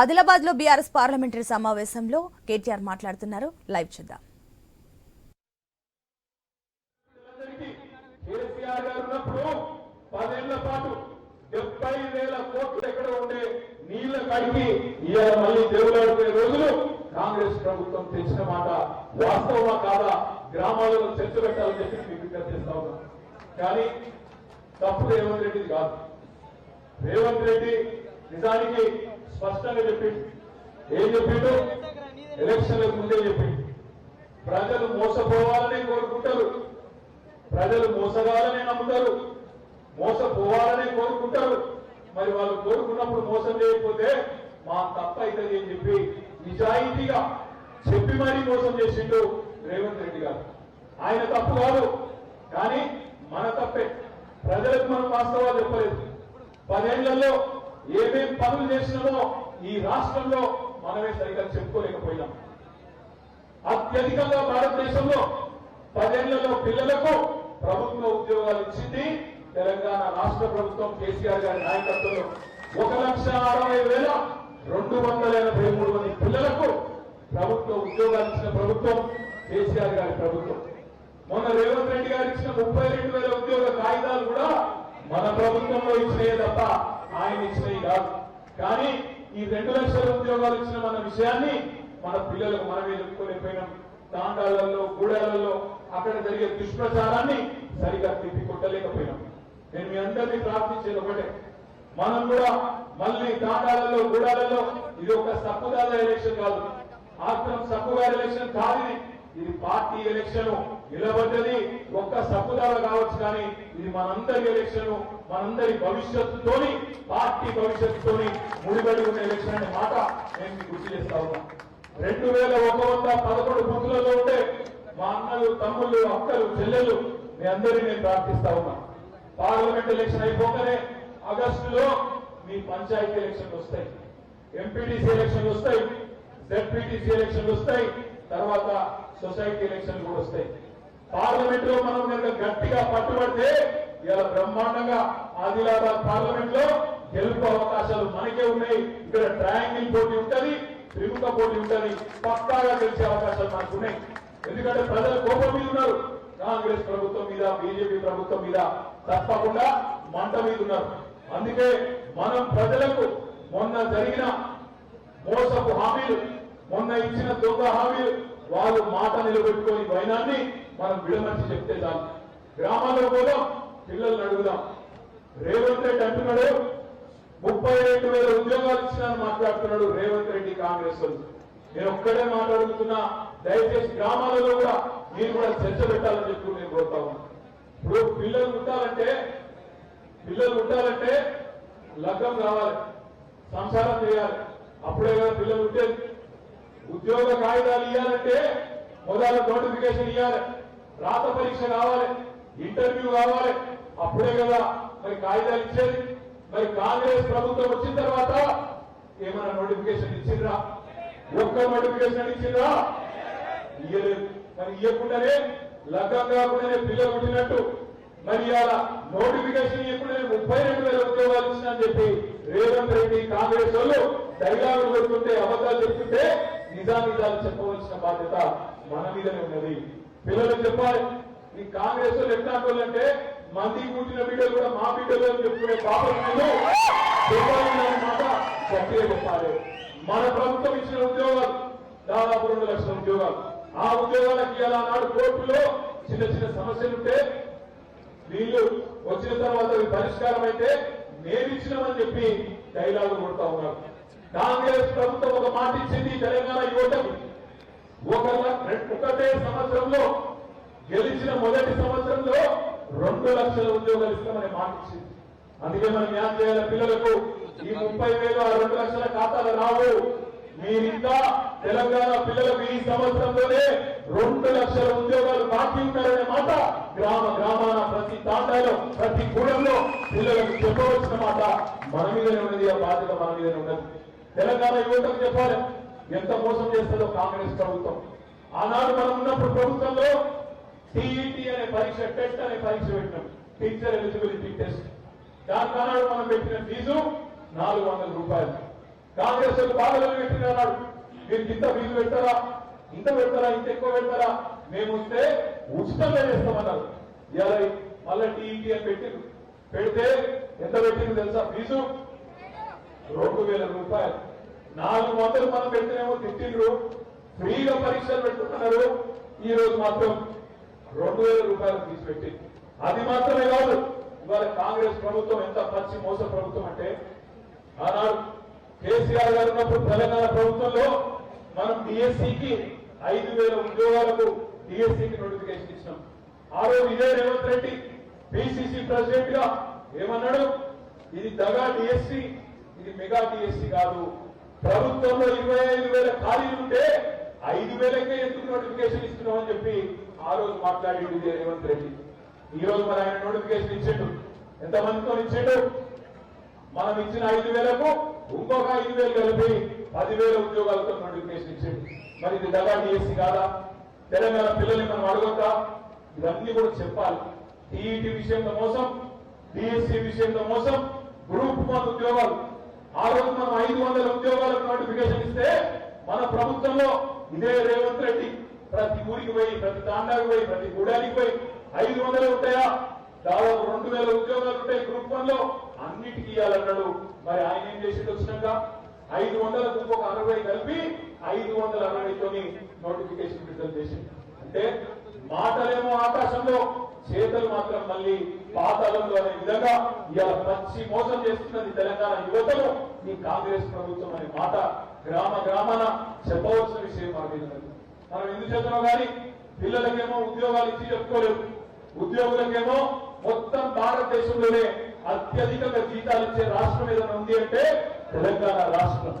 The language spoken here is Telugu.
ఆదిలాబాద్లో బీఆర్ఎస్ పార్లమెంటరీ సమావేశంలో కేటీఆర్ మాట్లాడుతున్నారు. లైవ్ చూద్దాం. పదేళ్ళ పాటు డెబ్బై వేల కోట్లు ఎక్కడ ఉండే నీళ్ళ కాడికి ఇవాళ మళ్ళీ దేవులాడుకునే రోజులు కాంగ్రెస్ ప్రభుత్వం తెచ్చిన మాట వాస్తవమా కాదా? గ్రామాలలో చర్చ పెట్టాలని చెప్పి మీకు విజ్ఞప్తి చేస్తా ఉన్నాం. కానీ తప్పు రేవంత్ రెడ్డిది కాదు. రేవంత్ రెడ్డి నిజానికి స్పష్టంగా చెప్పింది ఏం చెప్పిండు? ఎలక్షన్లకు ముందే చెప్పింది ప్రజలు మోసపోవాలని కోరుకుంటారు. ప్రజలు మోసగాలని నమ్ముతారు. మోసపోవాలని కోరుకుంటారు. మరి వాళ్ళు కోరుకున్నప్పుడు మోసం చేయకపోతే మా తప్ప అవుతుంది అని చెప్పి నిజాయితీగా చెప్పి మరీ మోసం చేసిండు రేవంత్ రెడ్డి గారు. ఆయన తప్పు కాదు. కానీ మన తప్పే. ప్రజలకు మనం వాస్తవాలు చెప్పలేదు. పదేళ్ళలో ఏమేం పనులు చేసినామో ఈ రాష్ట్రంలో మనమే సరిగ్గా చెప్పుకోలేకపోయినాం. అత్యధికంగా భారతదేశంలో పదేళ్ళలో పిల్లలకు ప్రభుత్వ ఉద్యోగాలు ఇచ్చింది తెలంగాణ రాష్ట్ర ప్రభుత్వం కేసీఆర్ గారి నాయకత్వంలో. ఒక లక్ష అరవై వేల రెండు వందల ఎనభై మూడు మంది పిల్లలకు ప్రభుత్వ ఉద్యోగాలు ఇచ్చిన ప్రభుత్వం కేసీఆర్ గారి ప్రభుత్వం. మొన్న రేవంత్ రెడ్డి గారు ఇచ్చిన ముప్పై రెండు వేల ఉద్యోగ కాగితాలు కూడా మన ప్రభుత్వంలో ఇచ్చినాయే తప్ప ఆయన ఇచ్చినవి కాదు. కానీ ఈ రెండు లక్షల ఉద్యోగాలు ఇచ్చిన మన విషయాన్ని మన పిల్లలకు మనమే చెప్పుకోలేకపోయినాం తాండాలలో గూడాలలో అక్కడ జరిగే దుష్ప్రచారాన్ని సరిగా తిప్పికొట్టలేకపోయినాం. నేను మీ అందరినీ ప్రార్థించేది ఒకటే. మనం కూడా మళ్ళీ తాండాలలో గూడాలలో ఇది ఒక సప్పుదాల ఎలక్షన్ కాదు. ఆత్రం సప్పుగా ఎలక్షన్ కాదు ఇది. పార్టీ ఎలక్షన్ నిలబడ్డది. ఒక్క సప్పుదాల కావచ్చు కానీ ఇది మనందరి ఎలక్షన్ మనందరి భవిష్యత్తుతోని పార్టీ భవిష్యత్తుతోని ముడిపడి ఉన్న ఎలక్షన్ అనే మాట నేను మీకు గుర్తు చేస్తా ఉన్నా. రెండు వేల ఒక వంద పదకొండు బుద్ధులలో ఉంటే మా అన్నలు తమ్ముళ్ళు అక్కలు చెల్లెలు మీ అందరినీ నేను ప్రార్థిస్తా ఉన్నా. పార్లమెంట్ ఎలక్షన్ అయిపోగానే ఆగస్టులో మీ పంచాయతీ ఎలక్షన్లు వస్తాయి. ఎంపీటీసీ ఎలక్షన్లు వస్తాయి. జెడ్పీటీసీ ఎలక్షన్లు వస్తాయి. తర్వాత సొసైటీ ఎలక్షన్లు కూడా వస్తాయి. పార్లమెంట్లో మనం కనుక గట్టిగా పట్టుబడితే ఇలా బ్రహ్మాండంగా ఆదిలాబాద్ పార్లమెంట్లో గెలుపు అవకాశాలు మనకే ఉన్నాయి. ఇక్కడ ట్రయాంగిల్ పోటీ ఉంటది త్రిముఖ పోటీ ఉంటది పక్కాగా గెలిచే అవకాశాలు మనకు ఉన్నాయి. ఎందుకంటే ప్రజలు కోపం మీద ఉన్నారు. కాంగ్రెస్ ప్రభుత్వం మీద బీజేపీ ప్రభుత్వం మీద తప్పకుండా మంట మీద ఉన్నారు. అందుకే మనం ప్రజలకు మొన్న జరిగిన మోసపు హామీలు మొన్న ఇచ్చిన దొంగ హామీలు వాళ్ళు మాట నిలబెట్టుకొని వైనాన్ని మనం విడమర్చి చెప్తే చాలు. గ్రామాల్లో పోదాం పిల్లల్ని అడుగుదాం. రేవంత్ రెడ్డి అంటున్నాడు ముప్పై రెండు వేల ఉద్యోగాలు ఇచ్చినాను మాట్లాడుతున్నాడు రేవంత్ రెడ్డి కాంగ్రెస్ నేను ఒక్కడే మాట్లాడుతున్నా దయచేసి గ్రామాలలో కూడా మీరు కూడా చర్చ పెట్టాలని చెప్పి నేను కోరుతా ఇప్పుడు పిల్లలు ఉండాలంటే పిల్లలు ఉండాలంటే లగ్గం కావాలి సంసారం చేయాలి. అప్పుడే కదా పిల్లలు ఉంటే ఉద్యోగ కాగితాలు ఇవ్వాలంటే మొదలు నోటిఫికేషన్ ఇవ్వాలి రాత పరీక్ష కావాలి ఇంటర్వ్యూ కావాలి. అప్పుడే కదా మరి కాగితాలు ఇచ్చేది. మరి కాంగ్రెస్ ప్రభుత్వం వచ్చిన తర్వాత ఏమైనా నోటిఫికేషన్ ఇచ్చిండ్రా? ఒక్క నోటిఫికేషన్ ఇచ్చిండ్రా? ఇయ్యలేదు. మరి ఇవ్వకుండానే లగ్గం కాకుండానే పిల్లలు పుట్టినట్టు. మరి ఇవాళ నోటిఫికేషన్ ఇవ్వకుండానే ముప్పై రెండు వేల ఉద్యోగాలు ఇచ్చిందని చెప్పి రేవంత్ రెడ్డి కాంగ్రెస్ వాళ్ళు డైలాగులు కొడుతుంటే అబద్ధాలు చెప్తుంటే నిజానిజాలు చెప్పవలసిన బాధ్యత మన మీదనే ఉన్నది. పిల్లలు చెప్పాలి ఈ కాంగ్రెస్ వాళ్ళు ఎట్లాంటి అంటే మంది కూర్చున్న బిడ్డలు కూడా మా బిడ్డలు అని చెప్పుకునే పాపం మాట గట్టిగా చెప్పాలి. మన ప్రభుత్వం ఇచ్చిన ఉద్యోగాలు దాదాపు రెండు లక్షల ఉద్యోగాలు. ఆ ఉద్యోగాలకి ఇలా నాడు కోర్టులో చిన్న చిన్న సమస్యలుంటే వీళ్ళు వచ్చిన తర్వాత పరిష్కారం అయితే నేను ఇచ్చినామని చెప్పి డైలాగులు కొడతా ఉన్నారు. కాంగ్రెస్ ప్రభుత్వం ఒక మాట ఇచ్చింది తెలంగాణ యువతకు. ఒక ఒకటే సంవత్సరంలో గెలిచిన మొదటి సంవత్సరంలో రెండు లక్షల ఉద్యోగాలు ఇస్తామని మాట ఇచ్చింది. అందుకే మనం ఏం చేయాలి పిల్లలకు. ఈ ముప్పై వేలు ఆ రెండు లక్షల ఖాతాలు రావు. మీరింకా తెలంగాణ పిల్లలకు ఈ సంవత్సరంలోనే రెండు లక్షల ఉద్యోగాలు బాకీ ఉంటారనే మాట గ్రామ గ్రామాన ప్రతి తాండాలో ప్రతి గూడెంలో పిల్లలకు చెప్పవలసిన మాట మన మీదనే ఉన్నది ఆ బాధ్యత మన మీదనే ఉన్నది. తెలంగాణ యువతకు చెప్పాలి ఎంత మోసం చేస్తుందో కాంగ్రెస్ ప్రభుత్వం. ఆనాడు మనం ఉన్నప్పుడు ప్రభుత్వంలో టీఈటీ అనే పరీక్ష టెస్ట్ అనే పరీక్ష పెట్టినాం. Teacher eligibility test. దాని ఆనాడు మనం పెట్టిన ఫీజు నాలుగు వందల రూపాయలు. కాంగ్రెస్ వాళ్ళు బాధలు పెట్టినారు మీరు ఇంత ఫీజు పెట్టారా ఇంత పెడతారా? ఇంత ఎక్కువ పెడతారా? మేము వస్తే ఉచితంగా చేస్తామన్నారు. ఇలా మళ్ళీ టీఈటీ అని పెట్టి పెడితే ఎంత పెట్టింది తెలుసా? ఫీజు రెండు వేల రూపాయలు. నాలుగు వందలు మనం పెట్టినేమో తిట్టిండ్రు. ఫ్రీగా పరీక్షలు పెట్టుకున్నారు. ఈ రోజు మాత్రం రెండు వేల రూపాయలు తీసిపెట్టి. అది మాత్రమే కాదు ఇవాళ కాంగ్రెస్ ప్రభుత్వం ఎంత పచ్చి మోస ప్రభుత్వం అంటే ఆనాడు కేసీఆర్ గారు ఉన్నప్పుడు తెలంగాణ ప్రభుత్వంలో మనం డిఎస్సికి ఐదు వేల ఉద్యోగాలకు డిఎస్సికి నోటిఫికేషన్ ఇచ్చినాం. ఆ రోజు ఇదే రేవంత్ రెడ్డి పిసిసి ప్రెసిడెంట్గా ఏమన్నాడు? ఇది దగా డిఎస్సి ఇది మెగా డిఎస్సి కాదు. ప్రభుత్వంలో ఇరవై ఐదు వేల ఖాళీలు ఉంటే ఐదు వేలకే ఎందుకు నోటిఫికేషన్ ఇస్తున్నామని చెప్పి ఆ రోజు మాట్లాడింది రేవంత్ రెడ్డి. ఈ రోజు మరి ఆయన నోటిఫికేషన్ ఇచ్చిండు. ఎంతమందితో ఇచ్చిండు? మనం ఇచ్చిన ఐదు వేలకు ఇంకొక ఐదు వేలు కలిపి పదివేల ఉద్యోగాలతో నోటిఫికేషన్ ఇచ్చిండు. మరి ఇది దగా డిఎస్సి కాదా? తెలంగాణ పిల్లల్ని మనం అడగొద్దా? ఇవన్నీ కూడా చెప్పాలి. టీఈటీ విషయంలో మోసం డిఎస్సి విషయంలో మోసం గ్రూప్ వన్ ఉద్యోగాలు. ఆ రోజు మనం ఐదు వందల ఉద్యోగాలకు నోటిఫికేషన్ ఇస్తే మన ప్రభుత్వంలో ఇదే రేవంత్ రెడ్డి ప్రతి ఊరికి పోయి ప్రతి తాండాకి పోయి ప్రతి గూడానికి పోయి ఐదు వందలు ఉంటాయా? దాదాపు రెండు వేల ఉద్యోగాలు ఉంటాయి గ్రూప్ వన్లో. అన్నిటికీ ఇవ్వాలన్నాడు మరి ఆయన ఏం చేసి వచ్చినాక? ఐదు వందలకు ఇంకొక అరవై కలిపి ఐదు వందల అరవైతోని నోటిఫికేషన్ విడుదల చేసింది అంటే మాటలేమో ఆకాశంలో చేతలు మాత్రం మళ్ళీ పాతాళంలో అనే విధంగా ఇవాళ పచ్చి మోసం చేస్తున్నది తెలంగాణ యువతను ఈ కాంగ్రెస్ ప్రభుత్వం అనే మాట గ్రామ గ్రామాన చెప్పవలసిన విషయం మన మీద మనం ఎందుకు చెప్తున్నాం కానీ పిల్లలకేమో ఉద్యోగాలు ఇచ్చి చెప్పుకోలేదు ఉద్యోగులకేమో మొత్తం భారతదేశంలోనే అత్యధికంగా జీతాలు ఇచ్చే రాష్ట్రం ఏదైనా ఉంది అంటే తెలంగాణ రాష్ట్రం.